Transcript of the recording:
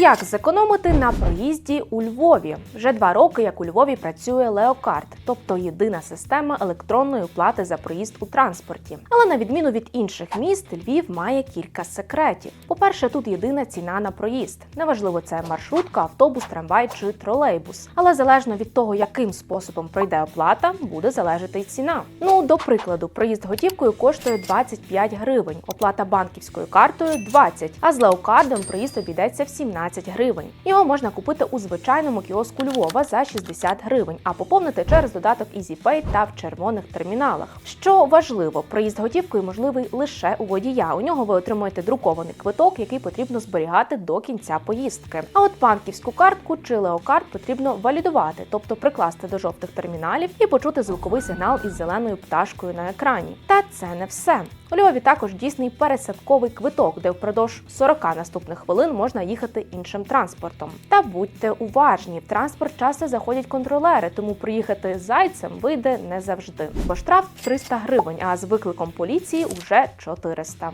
Як зекономити на проїзді у Львові? Вже два роки, як у Львові працює Леокарт, тобто єдина система електронної оплати за проїзд у транспорті. Але на відміну від інших міст, Львів має кілька секретів. По-перше, тут єдина ціна на проїзд. Неважливо, це маршрутка, автобус, трамвай чи тролейбус. Але залежно від того, яким способом пройде оплата, буде залежати й ціна. Ну, до прикладу, проїзд готівкою коштує 25 гривень, оплата банківською картою 20, а з леокардом проїзд обійдеться в 17 гривень. Його можна купити у звичайному кіоску Львова за 60 гривень, а поповнити через додаток EasyPay та в червоних терміналах. Що важливо, проїзд готівкою можливий лише у водія. У нього ви отримуєте друкований квиток, який потрібно зберігати до кінця поїздки. А от банківську картку чи леокарт потрібно валідувати, тобто прикласти до жовтих терміналів і почути звуковий сигнал із зеленою пташкою на екрані. Та це не все. У Львові також дійсний пересадковий квиток, де впродовж 40 наступних хвилин можна їхати іншим транспортом. Та будьте уважні, в транспорт часто заходять контролери, тому приїхати зайцем вийде не завжди. Бо штраф 300 гривень, а з викликом поліції уже 400.